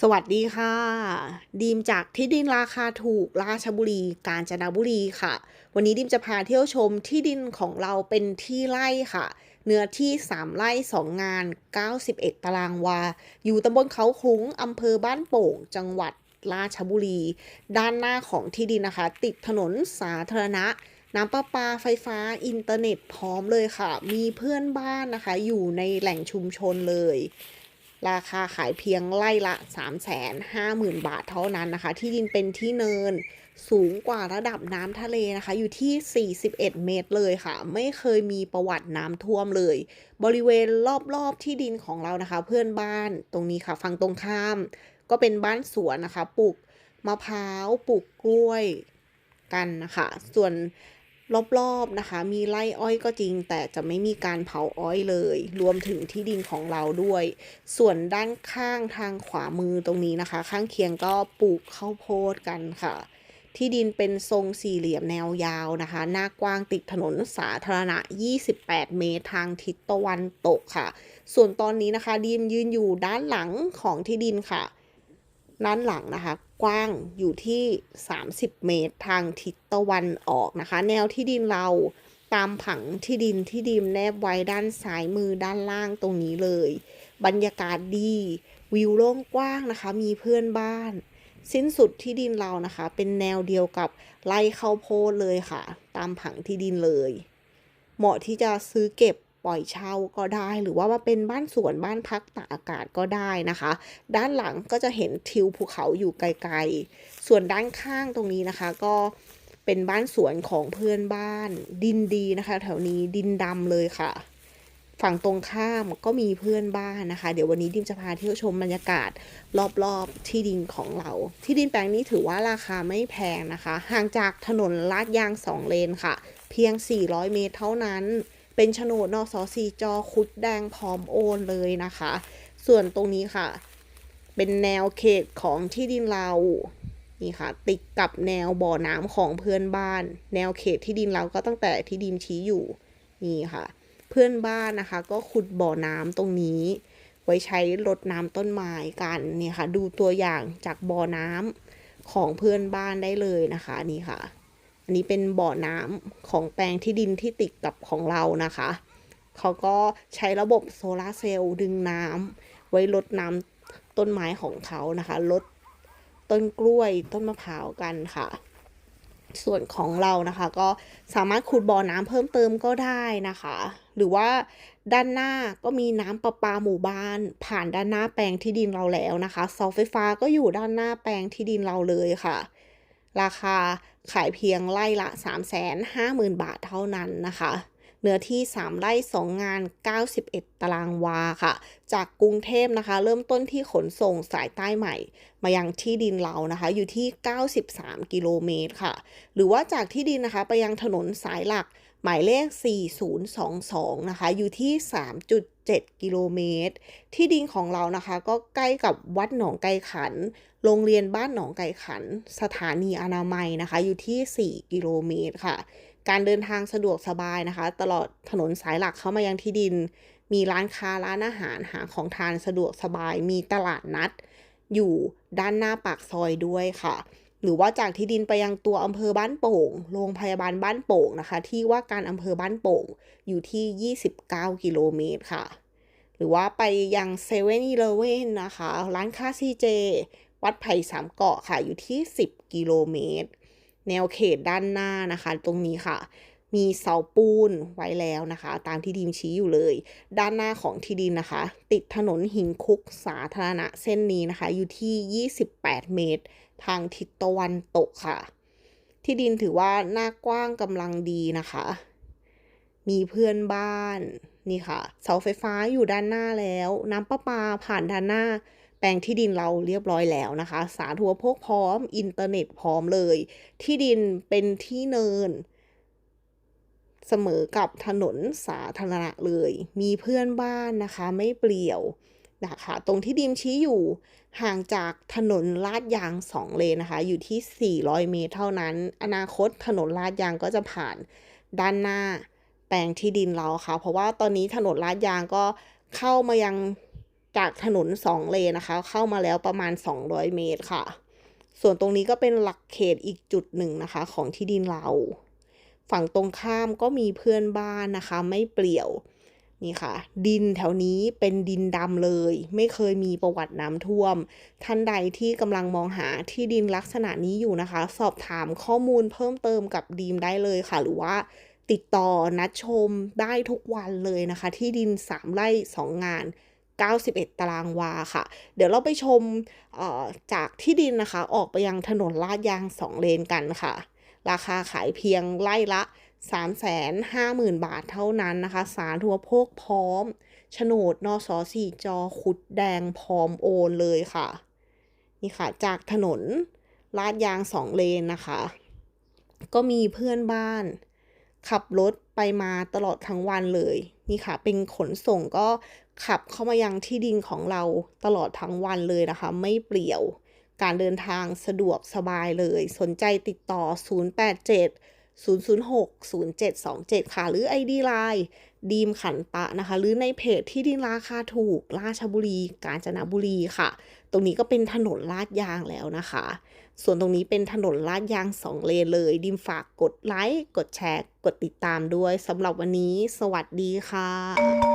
สวัสดีค่ะ ดีมจากที่ดินราคาถูกราชบุรี กาญจนบุรีค่ะ วันนี้ดิมจะพาเที่ยวชมที่ดินของเราเป็นที่ไร่ค่ะ เนื้อที่ 3ไร่2 งาน 91 ตารางวา อยู่ตำบลเขาคลุ้งอำเภอบ้านโป่ง จังหวัดราชบุรี ด้านหน้าของที่ดินนะคะ ติดถนนสาธารณะน้ำประปาไฟฟ้าอินเทอร์เน็ตพร้อมเลยค่ะ มีเพื่อนบ้านนะคะ อยู่ในแหล่งชุมชนเลย ราคาขายเพียงไร่ละ 350,000 บาทเท่านั้นนะคะ ที่ดินเป็นที่เนินสูงกว่าระดับน้ำทะเลนะคะ อยู่ที่ 41 เมตรเลยค่ะ ไม่เคยมีประวัติน้ำท่วมเลย บริเวณรอบๆที่ดินของเรานะคะ เพื่อนบ้านตรงนี้ค่ะฝั่งตรงข้าม ก็เป็นบ้านสวนนะคะ ปลูกมะพร้าว ปลูกกล้วยกันนะคะ ส่วน รอบๆนะคะ มีไร่อ้อยก็จริง แต่จะไม่มีการเผาอ้อยเลย รวมถึงที่ดินของเราด้วย ส่วนด้านข้างทางขวามือตรงนี้นะคะ ข้างเคียงก็ปลูกข้าวโพดกันค่ะ ที่ดินเป็นทรงสี่เหลี่ยมแนวยาวนะคะ หน้ากว้างติดถนนสาธารณะ 28 เมตรทางทิศตะวันตกค่ะ ส่วนตอนนี้นะคะดีมยืนอยู่ด้านหลังของที่ดินค่ะ ด้านหลังนะคะ กว้างอยู่ที่ 30 เมตรทางทิศตะวันออกนะคะ แนวที่ดินเราตามผังที่ดินที่ดิมแนบไว้ด้านซ้ายมือด้านล่างตรงนี้เลย บรรยากาศดี วิวโล่งกว้างนะคะ มีเพื่อนบ้าน สิ้นสุดที่ดินเรานะคะ เป็นแนวเดียวกับไร่ข้าวโพดเลยค่ะ ตามผังที่ดินเลย เหมาะที่จะซื้อเก็บ ปล่อยเช่าก็ได้ หรือว่ามาเป็นบ้านสวนบ้านพักตากอากาศก็ได้นะคะ ด้านหลังก็จะเห็นทิวภูเขาอยู่ไกลๆ ส่วนด้านข้างตรงนี้นะคะก็เป็นบ้านสวนของเพื่อนบ้าน ดินดีนะคะ แถวนี้ดินดำเลยค่ะ ฝั่งตรงข้ามก็มีเพื่อนบ้านนะคะ เดี๋ยววันนี้ดิมจะพาเที่ยวชมบรรยากาศรอบๆที่ดินของเรา ที่ดินแปลงนี้ถือว่าราคาไม่แพงนะคะ ห่างจากถนนลาดยางสองเลนค่ะ เพียง 400 เมตรเท่านั้น เป็นโฉนดนสสีจอคุดแดงพร้อมโอนเลยนะคะ ส่วนตรงนี้ค่ะ เป็นแนวเขตของที่ดินเรา นี่ค่ะ ติดกับแนวบ่อน้ำของเพื่อนบ้าน แนวเขตที่ดินเราก็ตั้งแต่ที่ดินชี้อยู่ นี่ค่ะ เพื่อนบ้านนะคะ ก็ขุดบ่อน้ำตรงนี้ ไว้ใช้รดน้ำต้นไม้กันนี่ค่ะ ดูตัวอย่างจากบ่อน้ำของเพื่อนบ้านได้เลยนะคะ นี่ค่ะ อันนี้เป็นบ่อน้ำของแปลงที่ดินที่ติดกับของเรานะคะ เขาก็ใช้ระบบโซลาร์เซลล์ดึงน้ำไว้ลดน้ำต้นไม้ของเขานะคะลดต้นกล้วยต้นมะพร้าวกันค่ะ ส่วนของเรานะคะ ก็สามารถขุดบ่อน้ำเพิ่มเติมก็ได้นะคะ หรือว่าด้านหน้าก็มีน้ำประปาหมู่บ้าน ผ่านด้านหน้าแปลงที่ดินเราแล้วนะคะเสาไฟฟ้าก็อยู่ด้านหน้าแปลงที่ดินเราเลยค่ะ ราคาขายเพียงไล่ละ 350,000 บาทเท่านั้นนะคะ เนื้อที่ 3 ไร่ 2 งาน 91 ตารางวาค่ะ จากกรุงเทพนะคะ เริ่มต้นที่ขนส่งสายใต้ใหม่ มายังที่ดินเรานะคะ อยู่ที่ 93 กิโลเมตรค่ะ หรือว่าจากที่ดินนะคะ ไปยังถนนสายหลักหมายเลข 4022 นะคะ อยู่ที่ 3.7 กิโลเมตร ที่ดินของเรานะคะ ก็ใกล้กับวัดหนองไก่ขัน โรงเรียนบ้านหนองไก่ขัน สถานีอนามัยนะคะ อยู่ที่ 4 กิโลเมตรค่ะ การเดินทางสะดวกสบายนะคะ ตลอดถนนสายหลักเข้ามายังที่ดิน มีร้านค้าร้านอาหารหาของทานสะดวกสบาย มีตลาดนัด อยู่ด้านหน้าปากซอยด้วยค่ะ หรือว่าจากที่ดินไปยังตัวอำเภอบ้านโป่ง โรงพยาบาลบ้านโป่งนะคะ ที่ว่าการอำเภอบ้านโป่งอยู่ที่ 29 กิโลเมตรค่ะ หรือว่าไปยังเซเว่นอีเลเว่นนะคะ ร้านค้าซีเจวัดไผ่สามเกาะค่ะอยู่ที่ 10 กิโลเมตร แนวเขตด้านหน้านะคะ ตรงนี้ค่ะ มีเสาปูนไว้แล้วนะคะ ตามที่ดินชี้อยู่เลย ด้านหน้าของที่ดินนะคะ ติดถนนหินคุกสาธารณะเส้นนี้นะคะ อยู่ที่ 28 เมตร ทางทิศตะวันตกค่ะ ที่ดินถือว่าหน้ากว้างกำลังดีนะคะ มีเพื่อนบ้านนี่ค่ะ เสาไฟฟ้าอยู่ด้านหน้าแล้ว น้ำประปาผ่านด้านหน้า ปลงที่ดินเราเรียบร้อยแล้วนะคะ สาธารณภคพร้อม อินเทอร์เน็ตพร้อมเลย ที่ดินเป็นที่เนิน เสมอกับถนนสาธารณะเลย มีเพื่อนบ้านนะคะ ไม่เปลี่ยวนะคะ ตรงที่ดิมชี้อยู่ห่างจากถนนลาดยางสองเลนนะคะ อยู่ที่ 400 เมตรเท่านั้น อนาคตถนนลาดยางก็จะผ่านด้านหน้าแปลงที่ดินเราค่ะ เพราะว่าตอนนี้ถนนลาดยางก็เข้ามายัง จากถนน2เลนนะคะ เข้ามาแล้วประมาณ 200 เมตรค่ะ ส่วนตรงนี้ก็เป็นหลักเขตอีกจุดหนึ่งนะคะ ของที่ดินเรา ฝั่งตรงข้ามก็มีเพื่อนบ้านนะคะ ไม่เปลี่ยวนี่ค่ะ ดินแถวนี้เป็นดินดำเลย ไม่เคยมีประวัติน้ำท่วม ท่านใดที่กำลังมองหาที่ดินลักษณะนี้อยู่นะคะ สอบถามข้อมูลเพิ่มเติมกับดีมได้เลยค่ะ หรือว่าติดต่อนัดชมได้ทุกวันเลยนะคะ ที่ดิน 3 ไร่ 2 งาน 91 ตารางวาค่ะ เดี๋ยวเราไปชมจากที่ดินนะคะ ออกไปยังถนนลาดยาง 2 เลนกันค่ะ ราคาขายเพียงไร่ละ 350,000 บาทเท่านั้นนะคะ สารทัวโภคพร้อมโฉนดนสสี่จอขุดแดงพร้อมโอนเลยค่ะ นี่ค่ะ จากถนนลาดยางสองเลนนะคะ ก็มีเพื่อนบ้านขับรถไปมาตลอดทั้งวันเลย นี่ค่ะ เป็นขนส่งก็ ขับเข้ามายังที่ดินของเราตลอดทั้งวันเลยนะคะ ไม่เปลี่ยว การเดินทางสะดวกสบายเลย สนใจติดต่อ 087 006 0727 ค่ะ หรือ ID Line ดีมขันตะนะคะ หรือในเพจที่ดินราคาถูก ราชบุรี กาญจนบุรีค่ะ ตรงนี้ก็เป็นถนนลาดยางแล้วนะคะ ส่วนตรงนี้เป็นถนนลาดยางสองเลนเลย ดิมฝากกดไลค์ กดแชร์ กดติดตามด้วยสำหรับวันนี้ สวัสดีค่ะ